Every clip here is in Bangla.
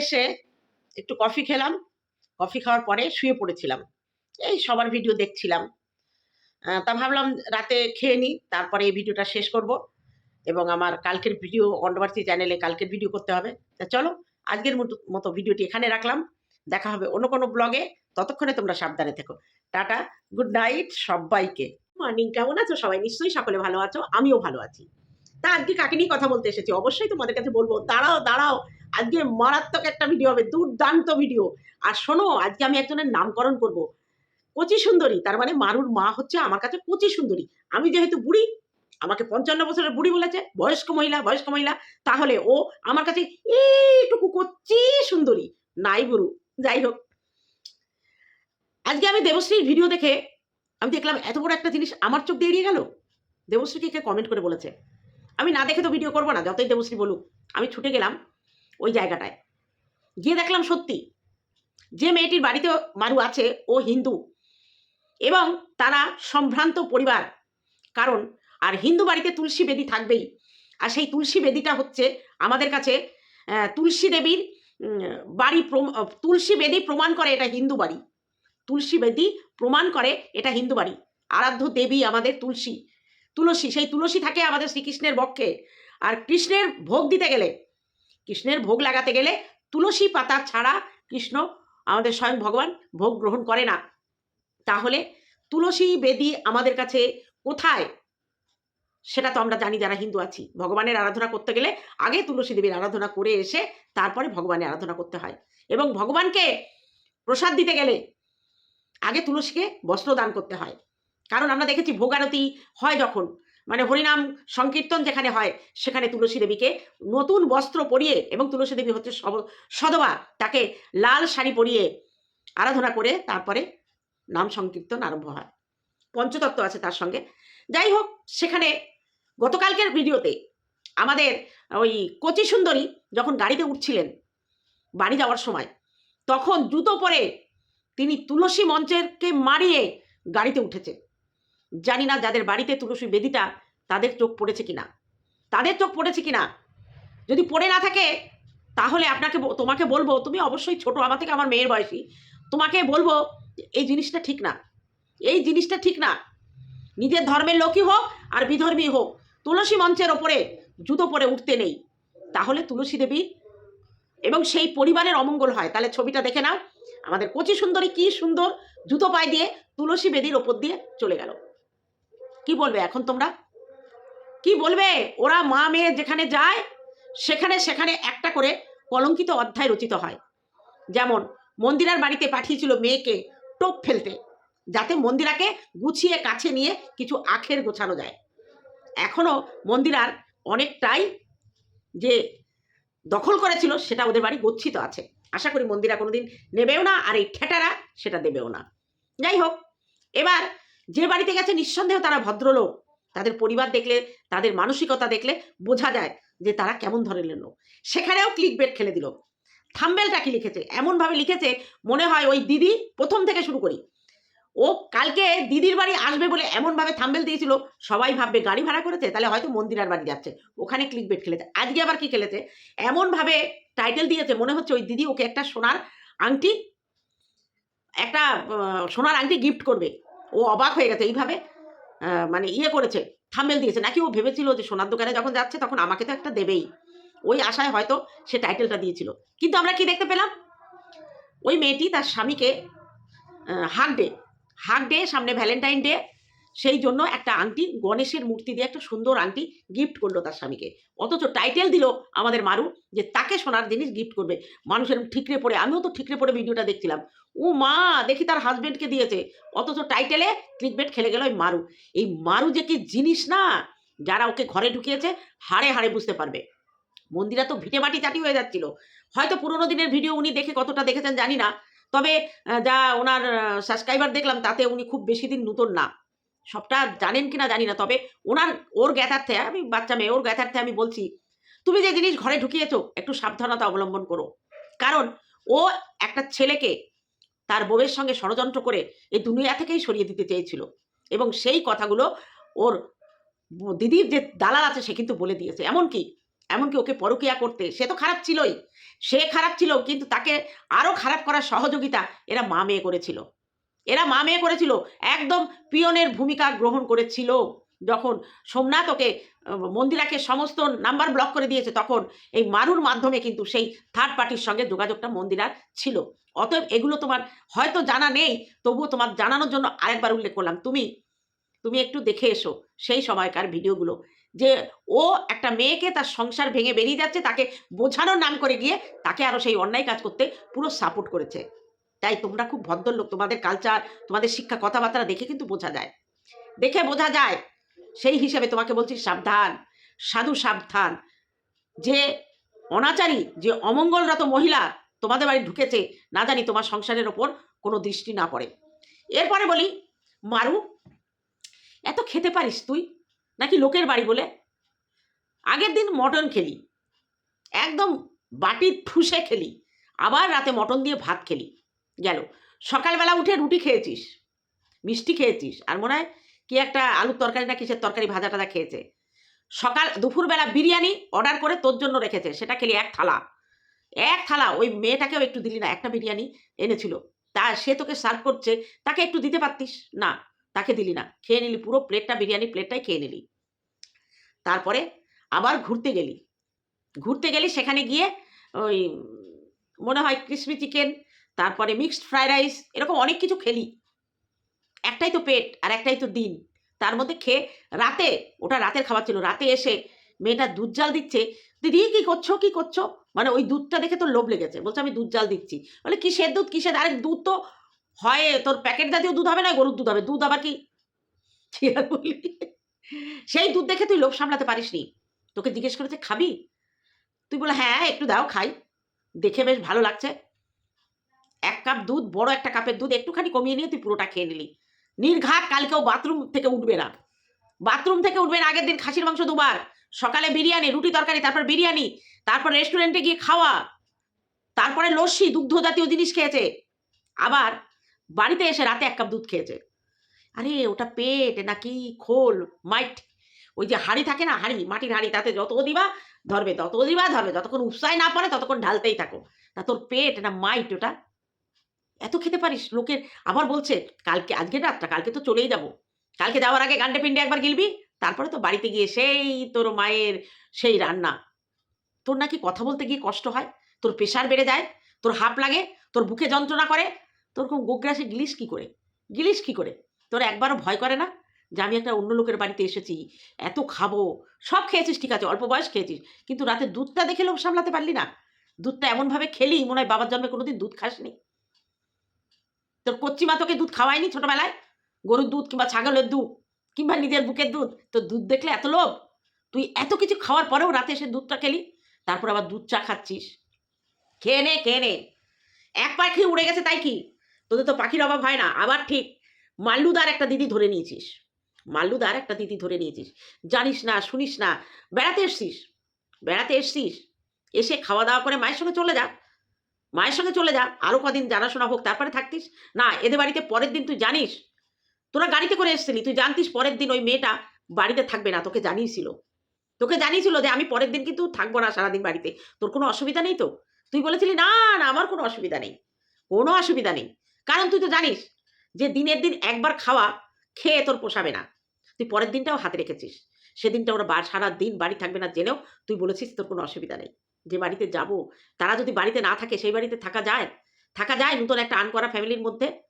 এসে একটু কফি খেলাম। কফি খাওয়ার পরে শুয়ে পড়েছিলাম। এই সবার ভিডিও দেখছিলাম। তা ভাবলাম রাতে খেয়ে নিই, তারপরে এই ভিডিওটা শেষ করব এবং আমার কালকের ভিডিও অন্ডবার্সি চ্যানেলে কালকের ভিডিও করতে হবে। তা চলো, আজকের মতো ভিডিওটি এখানে রাখলাম। দেখা হবে অন্য কোনো ব্লগে ততক্ষণে তোমরা সাবধানে থেকো। টাটা গুড নাইট সবাইকে। মর্নিং কেমন আছো সবাই? নিশ্চয়ই সকলে ভালো আছো, আমিও ভালো আছি। তা আজকে কাকে নিয়ে কথা বলতে এসেছি? অবশ্যই তোমাদের কাছে বলব। দাঁড়াও দাঁড়াও। আজকে মারাত্মক একটা ভিডিও হবে, দুর্দান্ত ভিডিও আর শোনো, আজকে আমি একজনের নামকরণ করব। কচি সুন্দরী, তার মানে মারুর মা হচ্ছে আমার কাছে কচি সুন্দরী। আমি যেহেতু বুড়ি, আমাকে পঞ্চান্ন বছরের বুড়ি বলেছে, বয়স্ক মহিলা বয়স্ক মহিলা, তাহলে ও আমার কাছে এইটুকু কচি সুন্দরী। নাই বুড়ু, যাই হোক। আজকে আমি দেবশ্রীর ভিডিও দেখে আমি দেখলাম এত বড় একটা জিনিস আমার চোখ দিয়ে গেল। দেবশ্রীকে কমেন্ট করে বলেছে। আমি না দেখে তো ভিডিও করব না, যতই দেবশ্রী বলুক। আমি ছুটে গেলাম ওই জায়গাটায়। গিয়ে দেখলাম সত্যি, যে মেয়েটির বাড়িতে মারু আছে, ও হিন্দু। এবং তারা সম্ভ্রান্ত পরিবার। কারণ, আর হিন্দু বাড়িতে তুলসী বেদি থাকবেই। আর সেই তুলসী বেদিটা হচ্ছে আমাদের কাছে তুলসী দেবীর বাড়ি তুলসী বেদি প্রমাণ করে এটা হিন্দু বাড়ি। তুলসী বেদি প্রমাণ করে এটা হিন্দু বাড়ি। আরাধ্য দেবী আমাদের তুলসী। তুলসী, সেই তুলসী থাকে আমাদের শ্রীকৃষ্ণের বক্ষে। আর কৃষ্ণের ভোগ দিতে গেলে কৃষ্ণের ভোগ লাগাতে গেলে তুলসী পাতা ছাড়া কৃষ্ণ আমাদের স্বয়ং ভগবান ভোগ গ্রহণ করে না। তাহলে তুলসী বেদি আমাদের কাছে কোথায়? সেটা তো আমরা জানি যারা হিন্দু আছি। ভগবানের আরাধনা করতে গেলে আগে তুলসী দেবীর আরাধনা করে এসে তারপরে ভগবানের আরাধনা করতে হয়। এবং ভগবানকে প্রসাদ দিতে গেলে আগে তুলসীকে বস্ত্র দান করতে হয়। কারণ আমরা দেখেছি ভোগারতি হয় যখন। মানে হরিনাম সংকীর্তন যেখানে হয়, সেখানে তুলসী দেবীকে নতুন বস্ত্র পরিয়ে এবং তুলসী দেবী হচ্ছে সদবা, তাকে লাল শাড়ি পরিয়ে আরাধনা করে তারপরে নাম সংকীর্তন আরম্ভ হয়। পঞ্চতত্ত্ব আছে তার সঙ্গে। যাই হোক, সেখানে গতকালকের ভিডিওতে আমাদের ওই কচি সুন্দরী যখন গাড়িতে উঠছিলেন বাড়ি যাওয়ার সময়, তখন জুতো পরে তিনি তুলসী মঞ্চেরকে মারিয়ে গাড়িতে উঠেছে জানি না যাদের বাড়িতে তুলসী বেদিটা তাদের চোখ পড়েছে কিনা? তাদের চোখ পড়েছে কিনা? যদি পড়ে না থাকে, তাহলে আপনাকে তোমাকে বলব, তুমি অবশ্যই ছোট, আমার থেকে আমার মেয়ের বয়সী, তোমাকে বলব এই জিনিসটা ঠিক না। এই জিনিসটা ঠিক না। নিজের ধর্মের লোকই হোক আর বিধর্মী হোক, তুলসী মঞ্চের ওপরে জুতো পরে উঠতে নেই। তাহলে তুলসী দেবী এবং সেই পরিবারের অমঙ্গল হয়। তাহলে ছবিটা দেখে নাও। আমাদের কচি সুন্দরী কি সুন্দর জুতো পায়ে দিয়ে তুলসী বেদির ওপর দিয়ে চলে গেল। কি বলবে এখন তোমরা? কি বলবে? ওরা মা মেয়ে যেখানে যায়, সেখানে সেখানে একটা করে কলঙ্কিত অধ্যায় রচিত হয়। যেমন, মন্দিরার বাড়িতে পাঠিয়েছিল মেয়েকে টোপ ফেলতে, যাতে মন্দিরাকে গুছিয়ে কাছে নিয়ে কিছু আখের গোছানো যায়। এখনও মন্দিরার অনেকটাই যে দখল করেছিল, সেটা ওদের বাড়ি গচ্ছিত আছে। আশা করি মন্দিরা কোনোদিন নেবেও না, আর এই ঠেটারা সেটা দেবেও না। যাই হোক, এবার যে বাড়িতে গেছে, নিঃসন্দেহ তারা ভদ্রলোক। তাদের পরিবার দেখলে, তাদের মানসিকতা দেখলে বোঝা যায় যে তারা কেমন ধরনের লোক। সেখানেও ক্লিক বেট খেলে দিল। থাম্বেলটা কি লিখেছে? এমনভাবে লিখেছে, মনে হয় ওই দিদি প্রথম থেকে শুরু করি। ও কালকে দিদির বাড়ি আসবে বলে এমনভাবে থাম্বেল দিয়েছিল, সবাই ভাববে গাড়ি ভাড়া করেছে, তাহলে হয়তো মন্দিরার বাড়ি যাচ্ছে। ওখানে ক্লিক বেট খেলেছে। আজকে আবার কি খেলেছে? এমনভাবে টাইটেল দিয়েছে, মনে হচ্ছে ওই দিদি ওকে একটা সোনার আংটি, একটা সোনার আংটি গিফট করবে। ও অবাক হয়ে গেছে এইভাবে। মানে ইয়ে করেছে থামেল দিয়েছে। নাকি ও ভেবেছিল যে সোনার দোকানে যখন যাচ্ছে তখন আমাকে তো একটা দেবেই। ওই আশায় হয়তো সে টাইটেলটা দিয়েছিল। কিন্তু আমরা কি দেখতে পেলাম? ওই মেয়েটি তার স্বামীকে হাক ডে হাক ডে সামনে ভ্যালেন্টাইন ডে সেই জন্য একটা আংটি গণেশের মূর্তি দিয়ে একটা সুন্দর আংটি গিফট করল তার স্বামীকে। অথচ টাইটেল দিল আমাদের মারু যে তাকে সোনার জিনিস গিফট করবে। মানুষের ঠিকরে পড়ে, আমিও তো ঠিকরে পড়ে ভিডিওটা দেখছিলাম। ও মা, দেখি তার হাজবেন্ডকে দিয়েছে। অথচ টাইটেলে ক্লিকবেট খেলে গেল ওই মারু। এই মারু যে কি জিনিস না, যারা ওকে ঘরে ঢুকিয়েছে, হাড়ে হাড়ে বুঝতে পারবে। মন্দিরা তো ভিটে মাটি চাটি হয়ে যাচ্ছিল। হয়তো পুরোনো দিনের ভিডিও উনি দেখে কতটা দেখেছেন জানি না। তবে যা ওনার সাবস্ক্রাইবার দেখলাম, তাতে উনি খুব বেশি দিন নতুন না। সবটা জানেন কিনা জানি না, তবে ওনার, ওর জ্ঞাতার্থে, আমি বাচ্চা মেয়ে, ওর জ্ঞাতার্থে আমি বলছি, তুমি যে জিনিস ঘরে ঢুকিয়েছো, একটু সাবধানতা অবলম্বন করো। কারণ ও একটা ছেলেকে তার বউয়ের সঙ্গে ষড়যন্ত্র করে এই দুনিয়া থেকেই সরিয়ে দিতে চেয়েছিল। এবং সেই কথাগুলো ওর দিদির যে দালাল আছে, সে কিন্তু বলে দিয়েছে। এমনকি এমনকি ওকে পরকিয়া করতে, সে তো খারাপ ছিলই। সে খারাপ ছিল, কিন্তু তাকে আরও খারাপ করার সহযোগিতা এরা মা মেয়ে করেছিল। এরা মা মেয়ে করেছিল, একদম পিয়নের ভূমিকা গ্রহণ করেছিল। যখন সোমনাথ ওকে মন্দিরাকে সমস্ত নাম্বার ব্লক করে দিয়েছে, তখন এই মারুর মাধ্যমে কিন্তু সেই থার্ড পার্টির সঙ্গে যোগাযোগটা মন্দিরার ছিল। অতএব এগুলো তোমার হয়তো জানা নেই, তবুও তোমার জানানোর জন্য আরেকবার উল্লেখ করলাম। তুমি তুমি একটু দেখে এসো সেই সময়কার ভিডিওগুলো, যে ও একটা মেয়েকে তার সংসার ভেঙে বেরিয়ে যাচ্ছে, তাকে বোঝানোর নাম করে গিয়ে তাকে আরও সেই অন্যায় কাজ করতে পুরো সাপোর্ট করেছে। তাই তোমরা খুব ভদ্রলোক, তোমাদের কালচার তোমাদের শিক্ষা কথাবার্তা দেখে কিন্তু বোঝা যায়। দেখে বোঝা যায়। সেই হিসেবে তোমাকে বলছি সাবধান, সাধু সাবধান। যে অনাচারী, যে অমঙ্গলরত মহিলা তোমাদের বাড়ি ঢুকেছে, না জানি তোমার সংসারের ওপর কোনো দৃষ্টি না পড়ে। এরপরে বলি, মারু, এত খেতে পারিস তুই? নাকি লোকের বাড়ি বলে? আগের দিন মটন খেলি। একদম বাটি ঠুসে খেলি। আবার রাতে মটন দিয়ে ভাত খেলি। গেল। সকালবেলা উঠে রুটি খেয়েছিস, মিষ্টি খেয়েছিস, আর মনে হয় কি একটা আলুর তরকারি না কিসের তরকারি ভাজা টাজা খেয়েছে। সকাল, দুপুরবেলা বিরিয়ানি অর্ডার করে তোর জন্য রেখেছে, সেটা খেলি এক থালা। এক থালা, ওই মেয়েটাকেও একটু দিলি না, একটা বিরিয়ানি এনেছিল। তা সে তোকে সার্ভ করছে, তাকে একটু দিতে পারতিস? না, তাকে দিলি না। খেয়ে নিলি পুরো প্লেটটা বিরিয়ানি প্লেটটাই খেয়ে নিলি। তারপরে আবার ঘুরতে গেলি। ঘুরতে গেলি, সেখানে গিয়ে ওই মনে হয় ক্রিসপি চিকেন তারপরে মিক্সড ফ্রাইড রাইস এরকম অনেক কিছু খেলি। একটাই তো পেট আর একটাই তো দিন। তার মধ্যে খেয়ে রাতে, ওটা রাতের খাবার ছিল, রাতে এসে মেয়েটা দুধ জাল দিচ্ছে, দিদি, কি করছ? কি করছ? মানে ওই দুধটা দেখে তোর লোভ লেগেছে। বলছে, আমি দুধ জাল দিচ্ছি। বলে, কিসের দুধ? কিসের? আরেক দুধ তো হয় তোর প্যাকেট জাতীয় দুধ হবে না, গরুর দুধ হবে। দুধ আবার কি? বলি? সেই দুধ দেখে তুই লোভ সামলাতে পারিসনি তোকে জিজ্ঞেস করেছে, খাবি? তুই বলে হ্যাঁ একটু দাও, খাই। দেখে বেশ ভালো লাগছে। এক কাপ দুধ, বড় একটা কাপের দুধ, একটুখানি কমিয়ে নিয়ে তুই পুরোটা খেয়ে নিলি। নির্ঘাত কালকেও বাথরুম থেকে উঠবে না। বাথরুম থেকে উঠবে না, আগের দিন খাসির মাংস দুবার। সকালে বিরিয়ানি, রুটি তরকারি, তারপর বিরিয়ানি, তারপর রেস্টুরেন্টে গিয়ে খাওয়া, তারপরে লস্যি দুগ্ধ জাতীয় জিনিস খেয়েছে। আবার বাড়িতে এসে রাতে এক কাপ দুধ খেয়েছে। আরে, ওটা পেট নাকি খোল, মাইট। ওই যে হাড়ি থাকে না, হাড়ি, মাটির হাড়ি, তাতে যত দিবা ধরবে, তত দিবা ধরবে। যতক্ষণ উপসায় না পড়ে, ততক্ষণ ঢালতেই থাকো। তা তোর পেট না মাইট ওটা? এত খেতে পারিস? লোকের আবার বলছে, কালকে আজকে রাতটা, কালকে তো চলেই যাব। কালকে যাওয়ার আগে গান্ডে পিন্ডে একবার গিলবি, তারপরে তো বাড়িতে গিয়ে সেই তোর মায়ের সেই রান্না। তোর নাকি কথা বলতে গিয়ে কষ্ট হয়? তোর প্রেশার বেড়ে যায়, তোর হাঁপ লাগে, তোর বুকে যন্ত্রণা করে, তোর কোন গোগ্রাসে গিলিস কি করে? গিলিস কি করে? তোর একবারও ভয় করে না যে আমি একটা অন্য লোকের বাড়িতে এসেছি, এত খাব, সব খেয়েছিস, ঠিক আছে, অল্প বয়স খেয়েছিস, কিন্তু রাতে দুধটা দেখে লোক সামলাতে পারলি না। দুধটা এমনভাবে খেলি মনে হয় বাবার জন্মে কোনোদিন দুধ খাসনি। তোর কচ্চি মা তোকে দুধ খাওয়ায়নি ছোটবেলায়? গরুর দুধ কিংবা ছাগলের দুধ কিংবা নিজের বুকের দুধ? তোর দুধ দেখলে এত লোভ? তুই এত কিছু খাওয়ার পরেও রাতে এসে দুধটা খেলি? তারপর আবার দুধ চা খাচ্ছিস? খেয়ে নে খেয়ে নে। এক পাখি উড়ে গেছে, তাই কি? তোদের তো পাখির অভাব হয় না। আবার ঠিক মাল্লুদার একটা দিদি ধরে নিয়েছিস। মাল্লুদার একটা দিদি ধরে নিয়েছিস। জানিস না, শুনিস না। বেড়াতে এসছিস? বেড়াতে এসছিস? এসে খাওয়া দাওয়া করে মায়ের সঙ্গে চলে যা। মায়ের সঙ্গে চলে যা আরও কদিন জানাশোনা হোক, তারপরে থাকতিস। না, এদের বাড়িতে পরের দিন তুই জানিস? তোরা গাড়িতে করে এসছিলি, তুই জানতিস পরের দিন ওই মেয়েটা বাড়িতে থাকবে না, তোকে জানিয়েছিল। তোকে জানিয়েছিল যে আমি পরের দিন কিন্তু থাকব না সারাদিন বাড়িতে। তোর কোনো অসুবিধা নেই তো? তুই বলেছিলি, না না, আমার কোনো অসুবিধা নেই। কোনো অসুবিধা নেই। কারণ তুই তো জানিস যে দিনের দিন একবার খাওয়া খেয়ে তোর পোষাবে না। তুই পরের দিনটাও হাতে রেখেছিস। সেদিনটা ওরা সারা দিন বাড়ি থাকবে না জেনেও তুই বলেছিস তোর কোনো অসুবিধা নেই। যে বাড়িতে যাব, তারা যদি বাড়িতে না থাকে, সেই বাড়িতে থাকা যায়? থাকা যায় নতুন একটা আন করা ফ্যামিলির মধ্যে?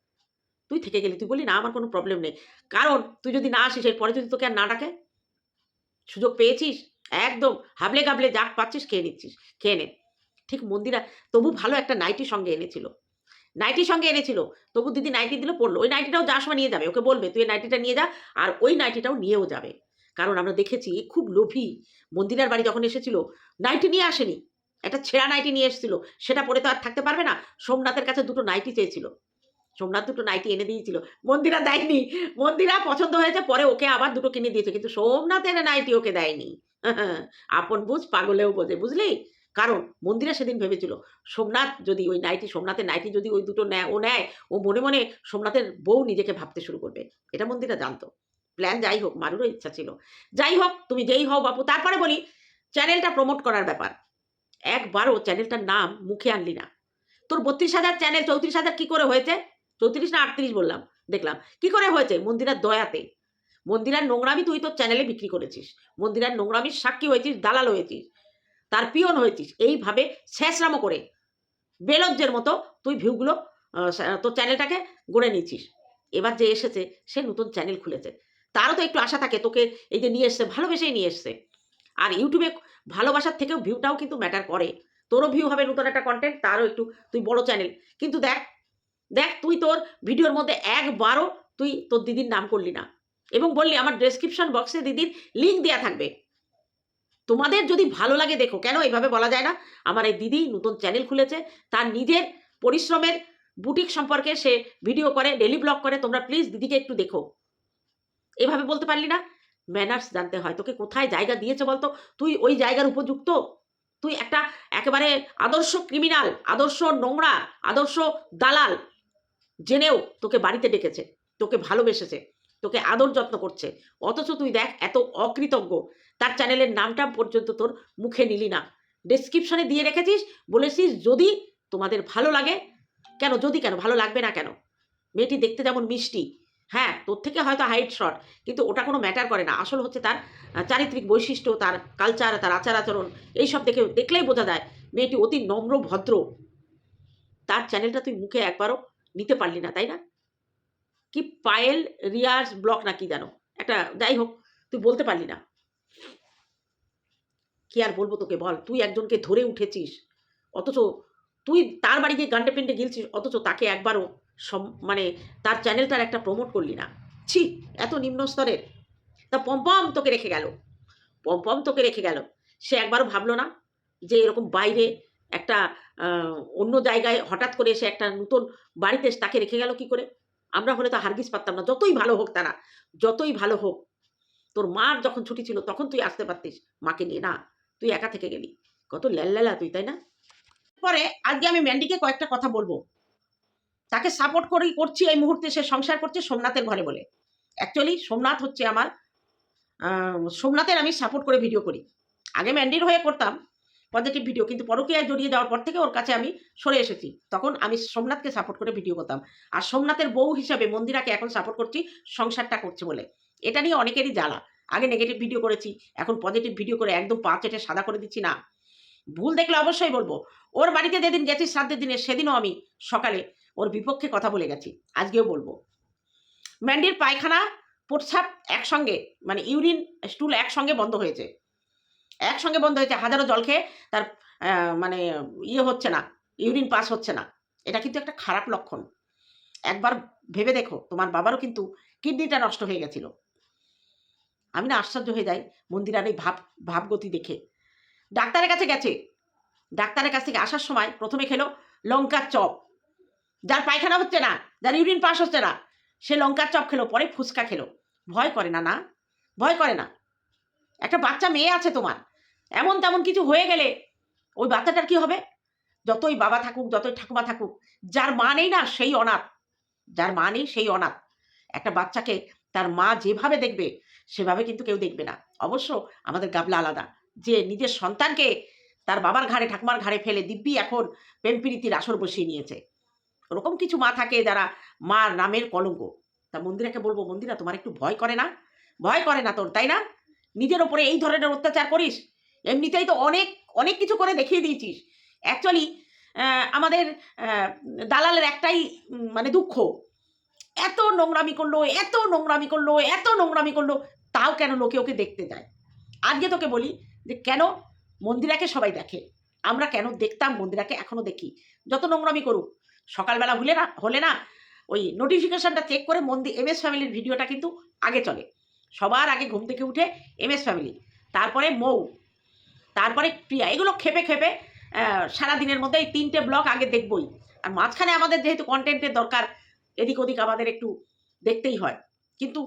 তুই থেকে গেলি, তুই বলি না, আমার কোনো প্রবলেম নেই। কারণ তুই যদি না আসিস, এরপরে যদি তোকে আর না ডাকে? সুযোগ পেয়েছিস? একদম, হাবলে গাবলে যাক পাচ্ছিস, খেয়ে নিচ্ছিস, খেয়ে নে। ঠিক মন্দিরা, তবু ভালো একটা নাইটি সঙ্গে এনেছিল। নাইটির সঙ্গে এনেছিল। তবু দিদি নাইটি দিলে পড়ল ওই নাইটিটাও যাওয়ার সময় নিয়ে যাবে, ওকে বলবে, তুই নাইটিটা নিয়ে যা, আর ওই নাইটিটাও নিয়েও যাবে। কারণ আমরা দেখেছি খুব লোভী। মন্দিরার বাড়ি যখন এসেছিল নাইটি নিয়ে আসেনি। একটা ছেঁড়া নাইটি নিয়ে এসেছিল। সেটা পরে তো আর থাকতে পারবে না। সোমনাথের কাছে দুটো নাইটি চেয়েছিল। সোমনাথ দুটো নাইটি এনে দিয়েছিল। মন্দিরা দেয়নি। মন্দিরা পছন্দ হয়েছে, পরে ওকে আবার দুটো কিনে দিয়েছে। কিন্তু সোমনাথ এনে নাইটি ওকে দেয়নি। আপন বুঝ, পাগলেও বোঝে, বুঝলি? কারণ মন্দিরা সেদিন ভেবেছিল, সোমনাথ যদি ওই নাইটি সোমনাথের নাইটি যদি ওই দুটো নেয়, ও নেয়, ও মনে মনে সোমনাথের বউ নিজেকে ভাবতে শুরু করবে। এটা মন্দিরা জানতো। প্ল্যান যাই হোক, মারুরও ইচ্ছা ছিল। যাই হোক, তুমি যেই হও বাপু, তারপরে বলি চ্যানেলটা প্রমোট করার ব্যাপার। একবারও চ্যানেলটার নাম মুখে আনলি না। তোর বত্রিশ হাজার চ্যানেল চৌত্রিশ হাজার কী করে হয়েছে? চৌত্রিশ না আটত্রিশ বললাম, দেখলাম। কি করে হয়েছে? মন্দিরার দয়াতে। মন্দিরার নোংরামি তুই তোর চ্যানেলে বিক্রি করেছিস। মন্দিরার নোংরামির সাক্ষী হয়েছিস, দালাল হয়েছিস, তার পিয়ন হয়েছিস। এইভাবে শেষরামো করে বেলজ্জের মতো তুই ভিউগুলো তোর চ্যানেলটাকে গড়ে নিয়েছিস। এবার যে এসেছে, সে নতুন চ্যানেল খুলেছে। তারও তো একটু আশা থাকে, তোকে এই যে নিয়ে এসছে, ভালোবেসেই নিয়ে এসছে। আর ইউটিউবে ভালোবাসার থেকেও ভিউটাও কিন্তু ম্যাটার করে। তোরও ভিউ হবে নতুন একটা কন্টেন্ট তারও একটু, তুই বড় চ্যানেল কিন্তু দেখ দেখ, তুই তোর ভিডিওর মধ্যে একবারও তুই তোর দিদির নাম করলি না। এবং বললি, আমার ডেসক্রিপশন বক্সে দিদির লিঙ্ক দেওয়া থাকবে। তোমাদের যদি ভালো লাগে, দেখো, কেন এইভাবে বলা যায় না? আমার এই দিদি নতুন চ্যানেল খুলেছে, তার নিজের পরিশ্রমের বুটিক সম্পর্কে সে ভিডিও করে ডেলি ব্লগ করে, তোমরা প্লিজ দিদিকে একটু দেখো। এভাবে বলতে পারলি না? ম্যানার্স জানতে হয়। তোকে কোথায় জায়গা দিয়েছে বলতো? তুই ওই জায়গার উপযুক্ত? তুই একটা একেবারে আদর্শ ক্রিমিনাল আদর্শ নোংরা, আদর্শ দালাল জেনেও তোকে বাড়িতে ডেকেছে, তোকে ভালোবেসেছে, তোকে আদর যত্ন করছে। অথচ তুই দেখ, এত অকৃতজ্ঞ। তার চ্যানেলের নামটা পর্যন্ত তোর মুখে নিলি না। ডেসক্রিপশনে দিয়ে রেখেছিস, বলেছিস যদি তোমাদের ভালো লাগে, কেন, যদি কেন, ভালো লাগবে না কেন? মেয়েটি দেখতে যেমন মিষ্টি। হ্যাঁ তোর থেকে হয়তো হাইট শর্ট কিন্তু ওটা কোনো ম্যাটার করে না। আসল হচ্ছে তার চারিত্রিক বৈশিষ্ট্য, তার কালচার তার আচার আচরণ, এইসব দেখে, দেখলেই বোঝা যায় মেয়েটি অতি নম্র, ভদ্র। তার চ্যানেলটা তুই মুখে একবারও নিতে পারলি না, তাই না? কি পায়েল রিয়াজ ব্লক না কি জানো? একটা, যাই হোক, তুই বলতে পারলি না। কি আর বলব তোকে বল, তুই একজনকে ধরে উঠেছিস, অথচ তুই তার বাড়ি গিয়ে গান্ডে পেন্টে গিলছিস, অথচ তাকে একবারও সম- মানে তার চ্যানেলটার একটা প্রমোট করলি না। ছি, এত নিম্ন স্তরের। তা পম্পম তোকে রেখে গেল। পম্পম তোকে রেখে গেল। সে একবারও ভাবলো না যে এরকম বাইরে একটা অন্য জায়গায় হঠাৎ করে এসে একটা নতুন বাড়িতে তাকে রেখে গেল কি করে? আমরা হলে তো হারগিস পারতাম না। যতই ভালো হোক তারা, যতই ভালো হোক, তোর মার যখন ছুটি ছিল তখন তুই আসতে পারতিস। মাকে নিয়ে না, তুই একা থেকে গেলি। কত ল্যাল্লালা তুই, তাই না? পরে আজকে আমি ম্যান্ডিকে কয়েকটা কথা বলব। তাকে সাপোর্ট করেই করছি, এই মুহূর্তে সে সংসার করছে সোমনাথের ঘরে বলে। অ্যাকচুয়ালি সোমনাথ হচ্ছে আমার সোমনাথের আমি সাপোর্ট করে ভিডিও করি। আগে ম্যান্ডির হয়ে করতাম পজিটিভ ভিডিও কিন্তু পরকীয়ায় জড়িয়ে যাওয়ার পর থেকে ওর কাছে আমি সরে এসেছি। তখন আমি সোমনাথকে সাপোর্ট করে ভিডিও করতাম। আর সোমনাথের বউ হিসাবে মন্দিরাকে এখন সাপোর্ট করছি, সংসারটা করছে বলে। এটা নিয়ে অনেকেরই জ্বালা। আগে নেগেটিভ ভিডিও করেছি, এখন পজিটিভ ভিডিও করে একদম পা চেটে সাদা করে দিচ্ছি না। ভুল দেখলে অবশ্যই বলব। ওর বাড়িতে যেদিন গেছি সাতদের দিনে সেদিনও আমি সকালে ওর বিপক্ষে কথা বলে গেছি। আজকেও বলব। ম্যান্ডির পায়খানা প্রস্রাব একসঙ্গে মানে ইউরিন স্টুল একসঙ্গে বন্ধ হয়েছে। একসঙ্গে বন্ধ হয়েছে, হাজারো জল খেয়ে তার মানে ইয়ে হচ্ছে না, ইউরিন পাস হচ্ছে না। এটা কিন্তু একটা খারাপ লক্ষণ। একবার ভেবে দেখো, তোমার বাবারও কিন্তু কিডনিটা নষ্ট হয়ে গেছিল। আমি না আশ্চর্য হয়ে যাই মন্দিরার এই ভাব, ভাবগতি দেখে। ডাক্তারের কাছে গেছে। ডাক্তারের কাছ থেকে আসার সময় প্রথমে খেলো লঙ্কার চপ। যার পায়খানা হচ্ছে না, যার ইউরিন পাস হচ্ছে না, সে লঙ্কার চপ খেলো, পরে ফুচকা খেলো। ভয় করে না না। ভয় করে না। একটা বাচ্চা মেয়ে আছে তোমার, এমন তেমন কিছু হয়ে গেলে ওই বাচ্চাটার কি হবে? যতই বাবা থাকুক, যতই ঠাকুমা থাকুক, যার মা নেই না, সেই অনাথ। যার মা নেই, সেই অনাথ। একটা বাচ্চাকে তার মা যেভাবে দেখবে, সেভাবে কিন্তু কেউ দেখবে না। অবশ্য আমাদের গাবলা আলাদা। যে নিজের সন্তানকে তার বাবার ঘাড়ে, ঠাকুমার ঘাড়ে ফেলে দিব্যি এখন প্রেম প্রীতির আসর বসিয়ে নিয়েছে। ওরকম কিছু মা থাকে যারা মার নামের কলঙ্ক। তা মন্দিরাকে বলব, মন্দিরা, তোমার একটু ভয় করে না? ভয় করে না তোর, তাই না? নিজের ওপরে এই ধরনের অত্যাচার করিস? এমনিতেই তো অনেক অনেক কিছু করে দেখিয়ে দিয়েছিস। অ্যাকচুয়ালি আমাদের দালালের একটাই মানে দুঃখ। এত নোংরামি করল, এত নোংরামি করল, এত নোংরামি করল, তাও কেন লোকে ওকে দেখতে যায় আজকে তোকে বলি যে কেন মন্দিরাকে সবাই দেখে? আমরা কেন দেখতাম মন্দিরাকে? এখনও দেখি। যত নোংরামি করুক সকালবেলা হলে না হলে না ওই নোটিফিকেশনটা চেক করে মন্দির এম এস ফ্যামিলির ভিডিওটা কিন্তু আগে চলে। সবার আগে ঘুম থেকে উঠে এম এস ফ্যামিলি তারপরে মৌ তারপরে প্রিয়া এগুলো খেপে খেপে আহ, সারাদিনের মধ্যে এই তিনটে ব্লগ আগে দেখবই। আর মাঝখানে আমাদের যেহেতু কন্টেন্টের দরকার এদিক ওদিক আমাদের একটু দেখতেই হয়। কিন্তু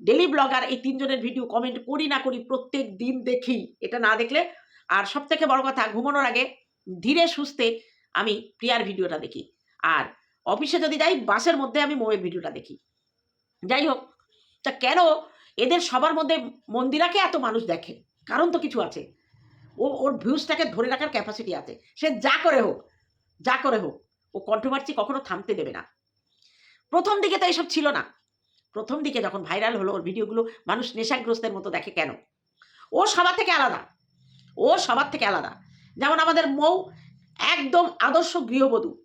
ডেলি ব্লগার এই তিনজনের ভিডিও কমেন্ট করি না করি প্রত্যেক দিন দেখি এটা না দেখলে আর সব থেকে বড় কথা ঘুমানোর আগে ধীরে সুস্থে আমি প্রিয়ার ভিডিওটা দেখি। আর অফিসে যদি যাই, বাসের মধ্যে আমি মৌয়ের ভিডিওটা দেখি। যাই হোক, তা কেন এদের সবার মধ্যে মন্দিরাকে এত মানুষ দেখে? কারণ তো কিছু আছে। ও, ওর ভিউজটাকে ধরে রাখার ক্যাপাসিটি আছে। সে যা করে হোক, যা করে হোক, ও কন্ট্রোভার্সি কখনো থামতে দেবে না। প্রথম দিকে তো এইসব ছিল না। প্রথম দিকে যখন ভাইরাল হলো, ওর ভিডিওগুলো মানুষ নেশাগ্রস্তের মতো দেখে কেন? ও সবার থেকে আলাদা। ও সবার থেকে আলাদা। যেমন আমাদের মৌ একদম আদর্শ গৃহবধূ।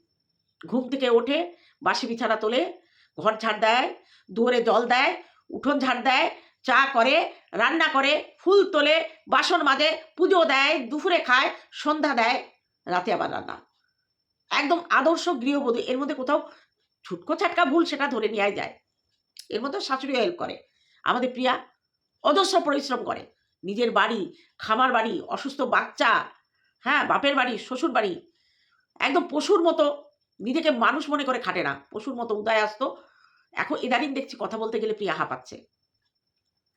ঘুম থেকে ওঠে, বাসি বিছানা তোলে, ঘর ঝাড় দেয়, দুয়ারে জল দেয়, উঠোন ঝাড় দেয়, চা করে, রান্না করে, ফুল তোলে, বাসন মাজে, পুজো দেয়, দুপুরে খায়, সন্ধ্যা দেয়, রাতে আবার রান্না। একদম আদর্শ গৃহবধূ। এর মধ্যে কোথাও ছুটকো ছাটকা ভুল সেটা ধরে নেওয়াই যায়। এর মধ্যে শাশুড়িও হেল্প করে। আমাদের প্রিয়া অজস্র পরিশ্রম করে। নিজের বাড়ি, খামার বাড়ি, অসুস্থ বাচ্চা হ্যাঁ বাপের বাড়ি, শ্বশুর বাড়ি, একদম পশুর মতো নিজেকে মানুষ মনে করে খাটে না। পশুর মতো উদয় আসতো এখন ইদানিং দেখছি কথা বলতে গেলে প্রিয়া হাঁপাচ্ছে।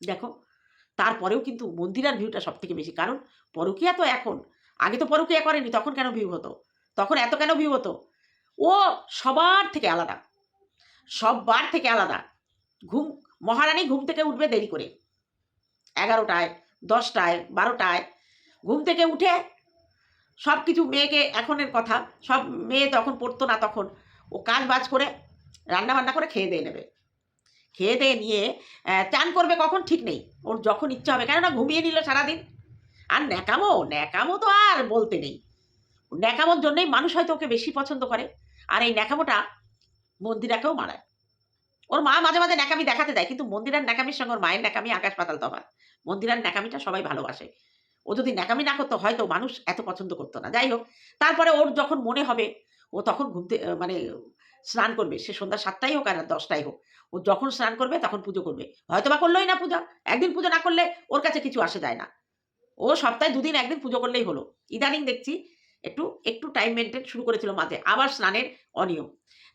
দেখো, তারপরেও কিন্তু মন্দিরার ভিউটা সব থেকে বেশি। কারণ পরকিয়া তো এখন। আগে তো পরকিয়া করেনি, তখন কেন ভিউ হতো? তখন এত কেন ভিউ হতো? ও সবার থেকে আলাদা। সববার থেকে আলাদা। ঘুম, মহারানী ঘুম থেকে উঠবে দেরি করে। এগারোটায়, দশটায়, বারোটায়। ঘুম থেকে উঠে সব কিছু মেয়েকে এখনের কথা, সব মেয়ে তখন পড়তো না তখন। ও কাজ বাজ করে রান্না বান্না করে খেয়ে দিয়ে নেবে। খেয়ে দিয়ে নিয়ে চান করবে কখন ঠিক নেই। ওর যখন ইচ্ছা হবে, কেননা ঘুমিয়ে নিল সারাদিন। আর ন্যাকামো ন্যাকামো তো আর বলতে নেই। ন্যাকামোর জন্যই মানুষ হয়তো ওকে বেশি পছন্দ করে। আর এই ন্যাকামোটা মন্দিরাকেও মারায়। ওর মা মাঝে মাঝে ন্যাকামি দেখাতে দেয়, কিন্তু মন্দিরার ন্যাকামির সঙ্গে ওর মায়ের ন্যাকামি আকাশ পাতাল তফাৎ। মন্দিরার ন্যাকামিটা সবাই ভালোবাসে। ও যদি ন্যাকামি না করতো, হয়তো মানুষ এত পছন্দ করতো না। যাই হোক, তারপরে ওর যখন মনে হবে, ও তখন ঘুমতে মানে স্নান করবে, সে সন্ধ্যা সাতটাই হোক আর দশটাই হোক, ও যখন স্নান করবে তখন পুজো করবে। হয়তো বা করলোই না পূজা, একদিন পুজো না করলে ওর কাছে কিছু আসে যায় না। ও সপ্তাহে দুদিন একদিন পুজো করলেই হলো। ইদানিং দেখছি একটু একটু টাইম মেনটেন শুরু করেছিল মাঝে, আবার স্নানের অনিয়ম।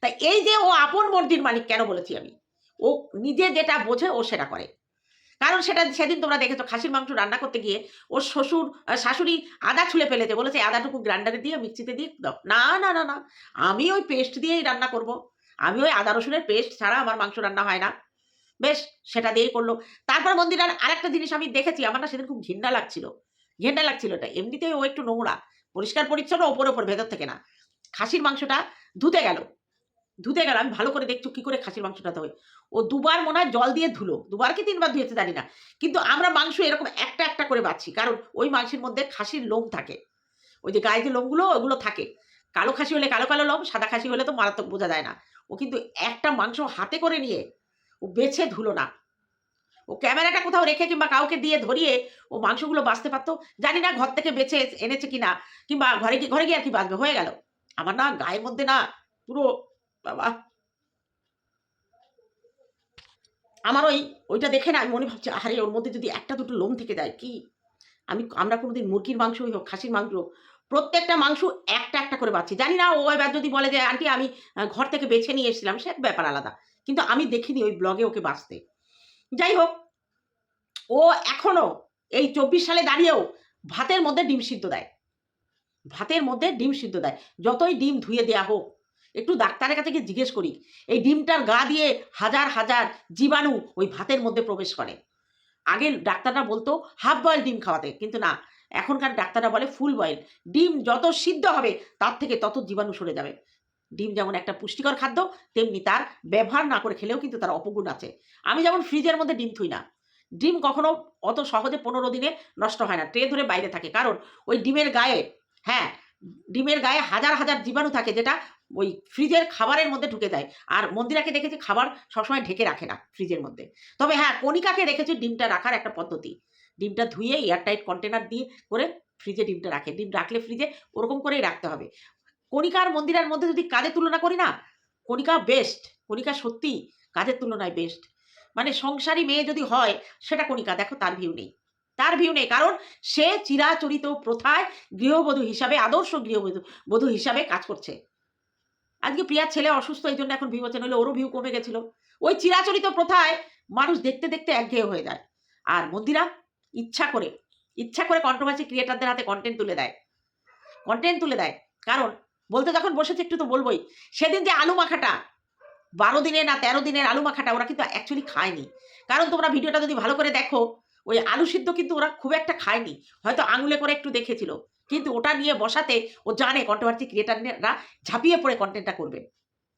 তাই এই যে ও আপন মর্জির মালিক কেন বলেছি আমি? ও নিজে যেটা বোঝে ও সেটা করে। কারণ সেটা সেদিন তোমরা দেখেছ, খাসির মাংস রান্না করতে গিয়ে ওর শ্বশুর শাশুড়ি আদা ছুলে ফেলেছে, বলেছে আদাটুকু গ্রাইন্ডারে দিয়ে, মিক্সিতে দিয়ে দাও। না না না না, আমি ওই পেস্ট দিয়েই রান্না করব। আমি ওই আদা রসুনের পেস্ট ছাড়া আমার মাংস রান্না হয় না। বেশ, সেটা দিয়েই করল। তারপর মন্দিরার আরেকটা জিনিস আমি দেখেছি, আমার না সেদিন খুব ঘৃণা লাগছিল। ঘৃণা লাগছিল এটা, এমনিতেই ও একটু নোংরা, পরিষ্কার পরিচ্ছন্ন, ওপর ওপর, ভেতর থেকে না। খাসির মাংসটা ধুতে গেল ধুতে গেল, আমি ভালো করে দেখছ কি করে খাসির মাংসটা ধোয়। ও দুবার মনে হয় জল দিয়ে ধুলো। দুবার কি তিনবার ধুয়েছে জানি না। কিন্তু আমরা মাংস এরকম একটা একটা করে বাছি। কারণ ওই মাংসের মধ্যে খাসির লোম থাকে। ওই যে গায়ে যে লোমগুলো, ওগুলো থাকে। কালো খাসি হলে কালো কালো লোম, সাদা খাসি হলে তো মারাত্মক বোঝা যায় না। ও কিন্তু একটা মাংস হাতে করে নিয়ে ও বেছে ধুলো না। ও ক্যামেরাটা কোথাও রেখে কিংবা কাউকে দিয়ে ধরিয়ে ও মাংসগুলো বাঁচতে পারতো। জানি না ঘর থেকে বেছে এনেছে কিনা, কিংবা ঘরে গিয়ে ঘরে গিয়ে আর কি বাঁচবে? হয়ে গেল। আমার না গায়ের মধ্যে না পুরো, বাবা আমার ওই, ওইটা দেখে না, আমি মনে ভাবছি আরে ওর মধ্যে যদি একটা দুটো লোম থেকে যায়, কি? আমি, আমরা কোনোদিন মুরগির মাংসই হোক খাসির মাংস, প্রত্যেকটা মাংস একটা একটা করে বাছি জানি না, ও এবার যদি বলে যে, আন্টি, আমি ঘর থেকে বেছে নিয়ে এসেছিলাম সে এক ব্যাপার আলাদা। কিন্তু আমি দেখিনি ওই ব্লগে ওকে বাঁচতে। যাই হোক, ও এখনও এই চব্বিশ সালে দাঁড়িয়েও ভাতের মধ্যে ডিম সিদ্ধ দেয়। ভাতের মধ্যে ডিম সিদ্ধ দেয়। যতই ডিম ধুয়ে দেয়া হোক একটু ডাক্তারের কাছে গিয়ে জিজ্ঞেস করি, এই ডিমটার গা দিয়ে হাজার হাজার জীবাণু ওই ভাতের মধ্যে প্রবেশ করে। আগে ডাক্তাররা বলতো, হাফ বয়েল ডিম খাওয়াতে। কিন্তু না, এখনকার ডাক্তাররা বলে, ফুল বয়েল। ডিম যত সিদ্ধ হবে, তার থেকে তত জীবাণু সরে যাবে। ডিম যেমন একটা পুষ্টিকর খাদ্য, তেমনি তার ব্যবহার না করে খেলেও কিন্তু তার অপগুণ আছে। আমি যেমন ফ্রিজের মধ্যে ডিম থুই না, ডিম কখনো অত সহজে পনেরো দিনে নষ্ট হয় না, ট্রে ধরে বাইরে থাকে। কারণ ওই ডিমের গায়ে হ্যাঁ ডিমের গায়ে হাজার হাজার জীবাণু থাকে যেটা ওই ফ্রিজের খাবারের মধ্যে ঢুকে যায়। আর মন্দিরাকে দেখেছি খাবার সবসময় ঢেকে রাখে না ফ্রিজের মধ্যে। তবে হ্যাঁ কণিকাকে রেখেছি ডিমটা রাখার একটা পদ্ধতি। ডিমটা ধুয়ে এয়ারটাইট কন্টেনার দিয়ে করে ফ্রিজে ডিমটা রাখে। ডিম রাখলে ফ্রিজে ওরকম করেই রাখতে হবে। কণিকার মন্দিরের মধ্যে যদি কাজের তুলনা করি না, কণিকা বেস্ট কণিকা সত্যি কাজের তুলনায় বেস্ট মানে সংসারী মেয়ে যদি হয়, সেটা কণিকা, দেখো তার ভিউ নেই। তার ভিউ নেই, কারণ সে চিরাচরিত প্রথায় গৃহবধূ হিসাবে, আদর্শ গৃহবধূ বধূ হিসাবে কাজ করছে। আজকে প্রিয়ার ছেলে অসুস্থ, এই জন্য এখন ভিউ হচ্ছে নইলে ওরও ভিউ কমে গেছিল। ওই চিরাচরিত প্রথায় মানুষ দেখতে দেখতে একঘেয়ে হয়ে যায়। আর মন্দিরা ইচ্ছা করে ইচ্ছা করে কন্ট্রোভার্সি ক্রিয়েটারদের হাতে কন্টেন্ট তুলে দেয়। কন্টেন্ট তুলে দেয়। কারণ বলতে যখন বসেছে একটু তো বলবোই, সেদিন যে আলু মাখাটা, বারো দিনের না তেরো দিনের আলু মাখাটা ওরা কিন্তু অ্যাকচুয়ালি খায়নি। কারণ তোমরা ভিডিওটা যদি ভালো করে দেখো, ওই আলু সিদ্ধ কিন্তু ওরা খুব একটা খায়নি। হয়তো আঙুলে করে একটু দেখেছিল। কিন্তু ওটা নিয়ে বসাতে ও জানে কন্ট্রোভার্সি ক্রিয়েটাররা ঝাঁপিয়ে পড়ে কন্টেন্টটা করবে।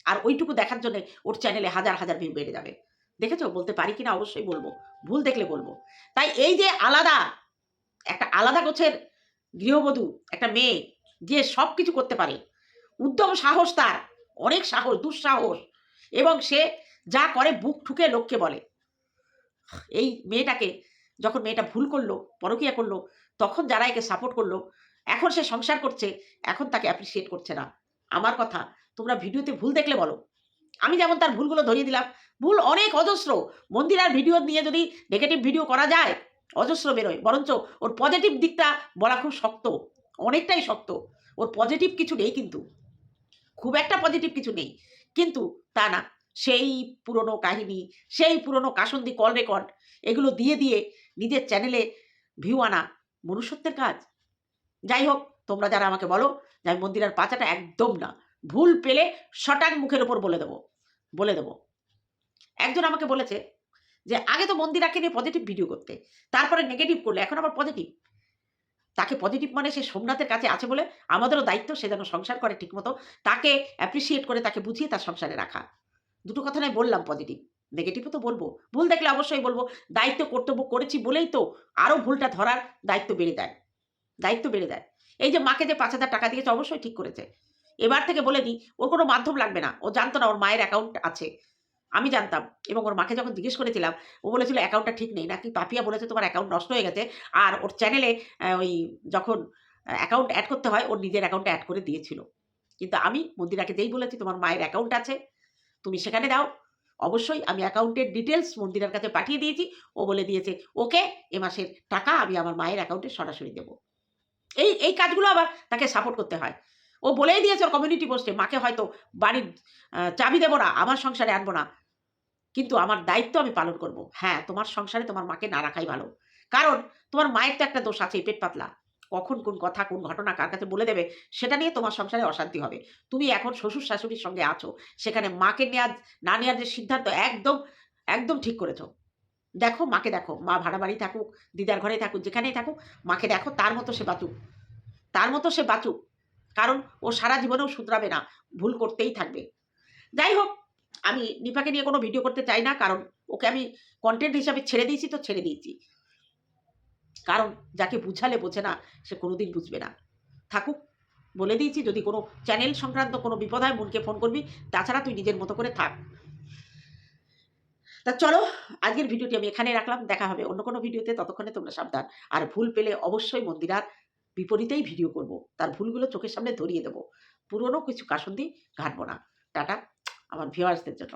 আর ওইটুকু দেখার জন্য ওর চ্যানেলে হাজার হাজার ভিউ বেড়ে যাবে। দেখেছ? বলতে পারি কিনা অবশ্যই বলব। ভুল দেখলে বলব। তাই এই যে আলাদা, একটা আলাদা গোছের গৃহবধূ, একটা মেয়ে, যে সব কিছু করতে পারে। উদ্যম সাহস তার, অনেক সাহস, দুঃসাহস। এবং সে যা করে বুক ঠুকে লোককে বলে। এই মেয়েটাকে যখন মেয়েটা ভুল করল, পরকিয়া করল, তখন যারা একে সাপোর্ট করল এখন সে সংসার করছে, এখন তাকে অ্যাপ্রিসিয়েট করছে না। আমার কথা, তোমরা ভিডিওতে ভুল দেখলে বলো। আমি যেমন তার ভুলগুলো ধরিয়ে দিলাম, ভুল অনেক অজস্র। মন্দিরার ভিডিও নিয়ে যদি নেগেটিভ ভিডিও করা যায়, অজস্র বেরোয়। বরঞ্চ ওর পজিটিভ দিকটা বলা খুব শক্ত, অনেকটাই শক্ত। ওর পজিটিভ কিছু নেই কিন্তু। খুব একটা পজিটিভ কিছু নেই। কিন্তু তা না, সেই পুরনো কাহিনী, সেই পুরনো কাসন্দি কল রেকর্ড এগুলো দিয়ে দিয়ে নিজের চ্যানেলে ভিউ আনা মনুষ্যত্বের কাজ। যাই হোক, তোমরা যারা আমাকে বলো যে আমি মন্দিরের পাচাটা একদম না। ভুল পেলে শটাং মুখের ওপর বলে দেবো বলে দেবো। একজন আমাকে বলেছে যে, আগে তো মন্দিরাকে নিয়ে পজিটিভ ভিডিও করতে, তারপরে নেগেটিভ করলে, এখন আবার পজিটিভ তাকে পজিটিভ মানে সে সোমনাথের কাছে আছে বলে আমাদেরও দায়িত্ব, সে যেন সংসার করে ঠিকমতো, তাকে অ্যাপ্রিসিয়েট করে তাকে বুঝিয়ে তার সংসারে রাখা। দুটো কথা নয় বললাম পজিটিভ নেগেটিভও তো বলব। ভুল দেখলে অবশ্যই বলব। দায়িত্ব কর্তব্য করেছি বলেই তো আরও ভুলটা ধরার দায়িত্ব বেড়ে দেয় দায়িত্ব বেড়ে দেয়। এই যে মাকে যে পাঁচ হাজার টাকা দিয়েছে, অবশ্যই ঠিক করেছে। এবার থেকে বলে দিই, ওর কোনো মাধ্যম লাগবে না। ও জানতো না ওর মায়ের অ্যাকাউন্ট আছে। আমি জানতাম এবং ওর মাকে যখন জিজ্ঞেস করেছিলাম, ও বলেছিল অ্যাকাউন্টটা ঠিক নেই। নাকি পাপিয়া বলেছে তোমার অ্যাকাউন্ট নষ্ট হয়ে গেছে? আর ওর চ্যানেলে ওই যখন অ্যাকাউন্ট অ্যাড করতে হয়, ওর নিজের অ্যাকাউন্টে অ্যাড করে দিয়েছিল। কিন্তু আমি মন্দিরাকে যেই বলেছি, তোমার মায়ের অ্যাকাউন্ট আছে, তুমি সেখানে দাও। অবশ্যই আমি অ্যাকাউন্টের ডিটেলস মন্দিরার কাছে পাঠিয়ে দিয়েছি। ও বলে দিয়েছে, ওকে, এ মাসের টাকা আমি আমার মায়ের অ্যাকাউন্টে সরাসরি দেবো। এই এই কাজগুলো আবার তাকে সাপোর্ট করতে হয়। ও বলেই দিয়েছে ওর কমিউনিটি পোস্টে মাকে হয়তো বাড়ির চাবি দেবো না, আমার সংসারে আনব না। কিন্তু আমার দায়িত্ব আমি পালন করব। হ্যাঁ তোমার সংসারে তোমার মাকে না রাখাই ভালো। কারণ তোমার মায়ের তো একটা দোষ আছে পেট পাতলা। কখন কোন কথা, কোন ঘটনা কার কাছে বলে দেবে, সেটা নিয়ে তোমার সংসারে অশান্তি হবে। তুমি এখন শ্বশুর শাশুড়ির সঙ্গে আছো, সেখানে মাকে নেওয়ার না নেওয়ার যে সিদ্ধান্ত একদম একদম ঠিক করেছ। দেখো, মাকে দেখো। মা ভাড়া বাড়ি থাকুক, দিদার ঘরে থাকুক, যেখানেই থাকুক, মাকে দেখো, তার মতো সে বাঁচুক। তার মতো সে বাঁচুক। কারণ ও সারা জীবনেও শুধরাবে না, ভুল করতেই থাকবে। যাই হোক, আমি নিপাকে নিয়ে কোনো ভিডিও করতে চাই না, কারণ ওকে আমি কন্টেন্ট হিসাবে ছেড়ে দিয়েছি তো ছেড়ে দিয়েছি। কারণ যাকে বুঝালে বোঝে না, সে কোনোদিন বুঝবে না। থাকুক, বলে দিয়েছি, যদি কোনো চ্যানেল সংক্রান্ত কোনো বিপদ হয়, মনকে ফোন করবি, তাছাড়া তুই নিজের মতো করে থাক। তা চলো, আজকের ভিডিওটি আমি এখানে রাখলাম। দেখা হবে অন্য কোনো ভিডিওতে। ততক্ষণে তোমরা সাবধান। আর ভুল পেলে অবশ্যই মন্দিরার বিপরীতেই ভিডিও করব। তার ভুলগুলো চোখের সামনে ধরিয়ে দেবো। পুরনো কিছু কাসন্দি ঘাটবো না। টাটা, আমার ভিওয়ার্সদের জন্য।